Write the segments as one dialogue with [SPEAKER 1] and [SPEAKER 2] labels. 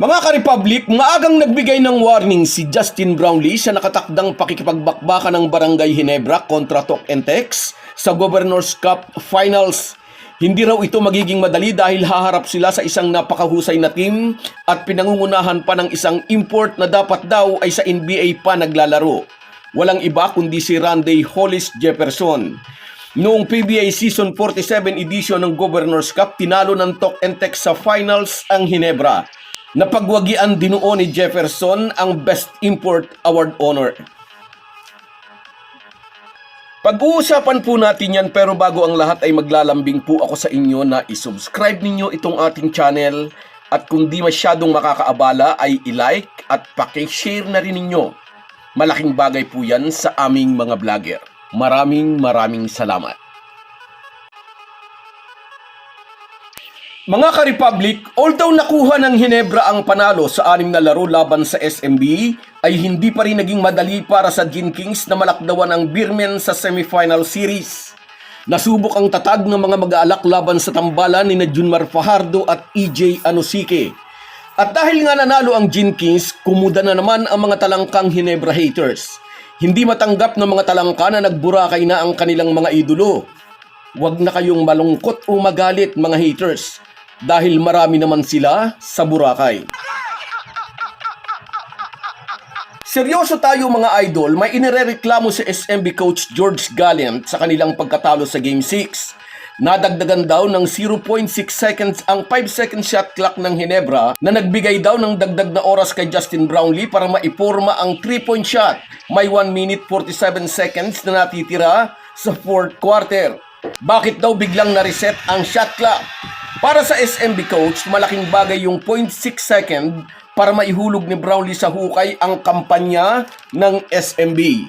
[SPEAKER 1] Mga ka-Republic, maagang nagbigay ng warning si Justin Brownlee sa nakatakdang pakikipagbakbakan ng Barangay Hinebra kontra Tok and Tex sa Governor's Cup Finals. Hindi raw ito magiging madali dahil haharap sila sa isang napakahusay na team at pinangungunahan pa ng isang import na dapat daw ay sa NBA pa naglalaro. Walang iba kundi si Randy Hollis Jefferson. Noong PBA Season 47 edition ng Governor's Cup, tinalo ng Tok and Tex sa finals ang Hinebra. Napagwagian dinuon ni Jefferson ang Best Import Award honor. Pag-uusapan po natin yan pero bago ang lahat ay maglalambing po ako sa inyo na isubscribe ninyo itong ating channel at kung di masyadong makakaabala ay i-like at pakishare na rin ninyo. Malaking bagay po yan sa aming mga vlogger. Maraming maraming salamat. Mga ka-Republic, although nakuha ng Hinebra ang panalo sa anim na laro laban sa SMB, ay hindi pa rin naging madali para sa Gin Kings na malakdawan ang Birmen sa semifinal series. Nasubok ang tatag ng mga mag-aalak laban sa tambalan ni Junmar Fajardo at EJ Anosike. At dahil nga nanalo ang Gin Kings, kumuda na naman ang mga talangkang Hinebra haters. Hindi matanggap ng mga talangka na nagburakay na ang kanilang mga idolo. Huwag na kayong malungkot o magalit mga haters dahil marami naman sila sa Boracay. Seryoso tayo mga idol, may inirereklamo si SMB coach George Gallant sa kanilang pagkatalo sa Game 6. Nadagdagan daw ng 0.6 seconds ang 5 second shot clock ng Hinebra na nagbigay daw ng dagdag na oras kay Justin Brownlee para maiporma ang 3 point shot. May 1 minute 47 seconds na natitira sa fourth quarter. Bakit daw biglang na-reset ang shot clock? Para sa SMB coach, malaking bagay yung 0.6 second para maihulog ni Brownlee sa hukay ang kampanya ng SMB.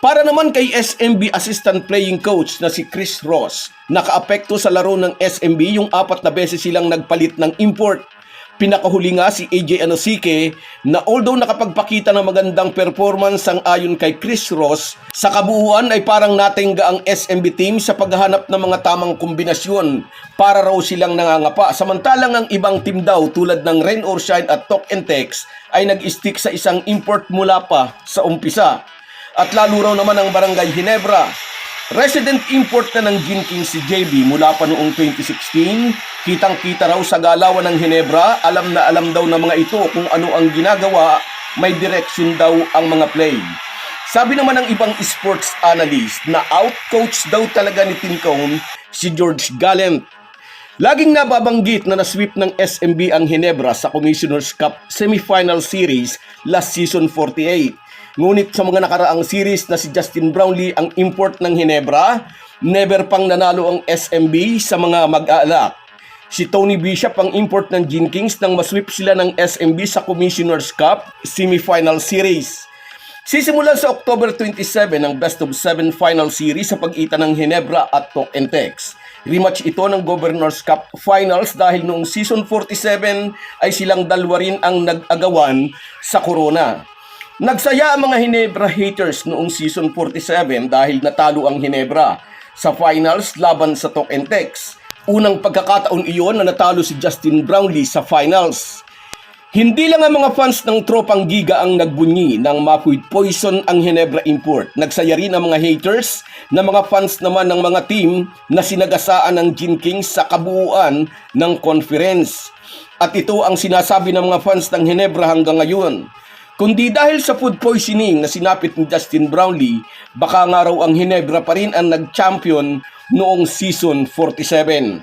[SPEAKER 1] Para naman kay SMB assistant playing coach na si Chris Ross, nakaapekto sa laro ng SMB yung apat na beses silang nagpalit ng import. Pinakahuli nga si AJ Anosike na although nakapagpakita ng magandang performance ang ayon kay Chris Ross, sa kabuuan ay parang natingga ang SMB team sa paghahanap ng mga tamang kombinasyon para raw silang nangangapa. Samantalang ang ibang team daw tulad ng Rain or Shine at Talk and Text ay nag-stick sa isang import mula pa sa umpisa. At lalo raw naman ang Barangay Hinebra Resident import na ng Gin King si JB mula pa noong 2016. Kitang-kita raw sa galawan ng Hinebra, alam na alam daw ng mga ito kung ano ang ginagawa, may direction daw ang mga play. Sabi naman ng ibang sports analyst na out-coach daw talaga ni Tim Cone si George Gallant. Laging nababanggit na nasweep ng SMB ang Hinebra sa Commissioner's Cup Semifinal Series last season 48. Ngunit sa mga nakaraang series na si Justin Brownlee ang import ng Hinebra, never pang nanalo ang SMB sa mga mag-aalak. Si Tony Bishop ang import ng Gin Kings nang masweep sila ng SMB sa Commissioner's Cup Semifinal Series. Sisimulan sa October 27 ang Best of 7 Final Series sa pagitan ng Hinebra at Tok and Tex. Rematch ito ng Governor's Cup Finals dahil noong season 47 ay silang dalawa rin ang nag-agawan sa Corona. Nagsaya ang mga Hinebra haters noong season 47 dahil natalo ang Hinebra sa finals laban sa Tok and Tex. Unang pagkakataon iyon na natalo si Justin Brownlee sa finals. Hindi lang ang mga fans ng tropang giga ang nagbunyi ng mafood poison ang Hinebra import. Nagsaya rin ang mga haters na mga fans naman ng mga team na sinagasaan ng Gin Kings sa kabuuan ng conference. At ito ang sinasabi ng mga fans ng Hinebra hanggang ngayon. Kundi dahil sa food poisoning na sinapit ni Justin Brownlee, baka nga raw ang Hinebra pa rin ang nag-champion noong season 47.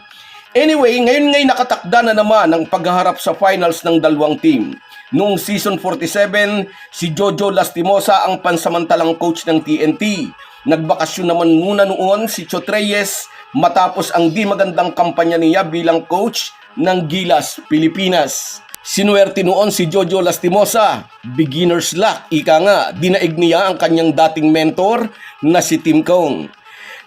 [SPEAKER 1] Anyway, ngayon ngay nakatakda na naman ang paghaharap sa finals ng dalawang team. Noong season 47, si Jojo Lastimosa ang pansamantalang coach ng TNT. Nagbakasyon naman muna noon si Chotreyes matapos ang di magandang kampanya niya bilang coach ng Gilas, Pilipinas. Sinuwerte noon si Jojo Lastimosa, beginner's luck, ika nga, dinaig niya ang kanyang dating mentor na si Tim Cone.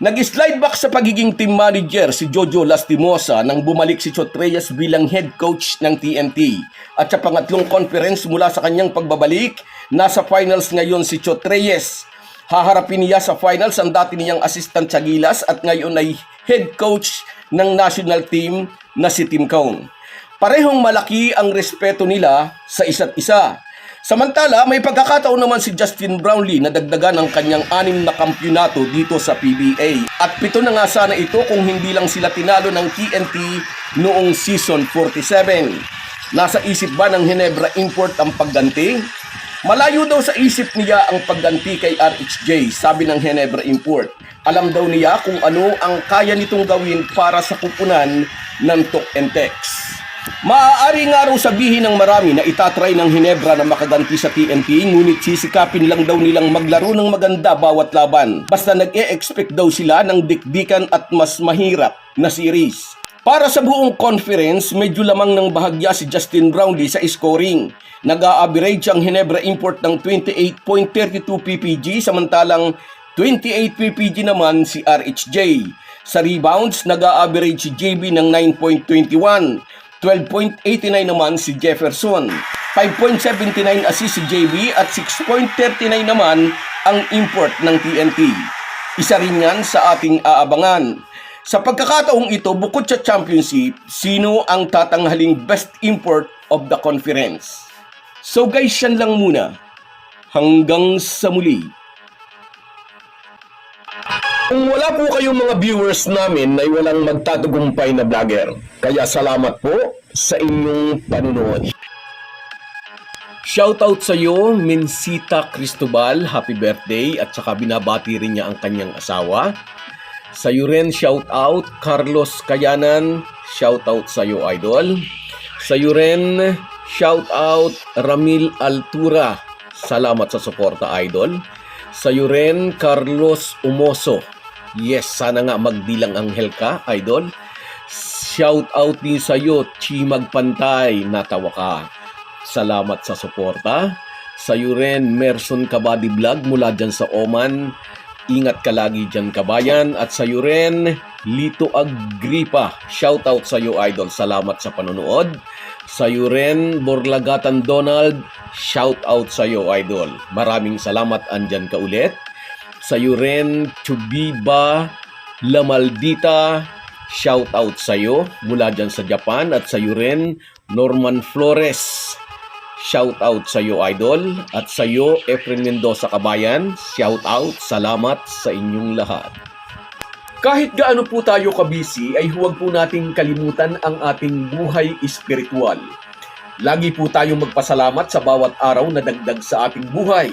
[SPEAKER 1] Nag-slide back sa pagiging team manager si Jojo Lastimosa nang bumalik si Chotreyes bilang head coach ng TNT. At sa pangatlong conference mula sa kanyang pagbabalik, nasa finals ngayon si Chotreyes. Haharapin niya sa finals ang dati niyang assistant sa Gilas at ngayon ay head coach ng national team na si Tim Cone. Parehong malaki ang respeto nila sa isa't isa. Samantala, may pagkakataon naman si Justin Brownlee na dagdagan ang kanyang anim na kampyonato dito sa PBA. At pito na nga sana ito kung hindi lang sila tinalo ng TNT noong season 47. Nasa isip ba ng Hinebra Import ang pagganti? Malayo daw sa isip niya ang pagganti kay RHJ, sabi ng Hinebra Import. Alam daw niya kung ano ang kaya nitong gawin para sa kupunan ng Tok and Tex. Maaari nga raw sabihin ng marami na itatry ng Hinebra na makaganti sa TNT ngunit sisikapin lang daw nilang maglaro ng maganda bawat laban. Basta nag-e-expect daw sila ng dikdikan at mas mahirap na series. Para sa buong conference, medyo lamang ng bahagya si Justin Brownlee sa scoring. Nag-a-average ang Hinebra Import ng 28.32 ppg samantalang 28 ppg naman si RHJ. Sa rebounds, nag-a-average si JB ng 9.21. 12.89 naman si Jefferson. 5.79 assist si JB at 6.39 naman ang import ng TNT. Isa rin yan sa ating aabangan. Sa pagkakataong ito, bukod sa championship, sino ang tatanghaling best import of the conference? So guys, yan lang muna. Hanggang sa muli. Kung wala po kayong mga viewers namin ay walang magtatagumpay na vlogger. Kaya salamat po sa inyong panunood. Shoutout sa iyo, Minsita Cristobal. Happy birthday. At saka binabati rin niya ang kanyang asawa. Sa iyo rin, shoutout. Carlos Kayanan. Shoutout sa iyo, idol. Sa iyo rin, shoutout. Ramil Altura. Salamat sa suporta, idol. Sa iyo rin, Carlos Umoso. Yes, sana nga magdilang anghel ka, idol. Shout out din sa iyo, Chimag Pantay, natawa ka. Salamat sa suporta. Sa iyo rin, Merson Kabady Vlog mula dyan sa Oman. Ingat ka lagi dyan kabayan. At sa iyo rin, Lito Agripa. Shout out sa iyo, idol. Salamat sa panonood. Sa iyo rin, Borlagatan Donald. Shout out sa iyo, idol. Maraming salamat andyan ka ulit. Sa iyo rin, Chubiba Lamaldita. Shout out sa iyo mula dyan sa Japan. At sa iyo rin, Norman Flores. Shout out sa iyo, idol. At sa iyo, Efren Mendoza Kabayan. Shout out. Salamat sa inyong lahat. Kahit gaano po tayo kabisi, ay huwag po nating kalimutan ang ating buhay espiritual. Lagi po tayong magpasalamat sa bawat araw na dagdag sa ating buhay.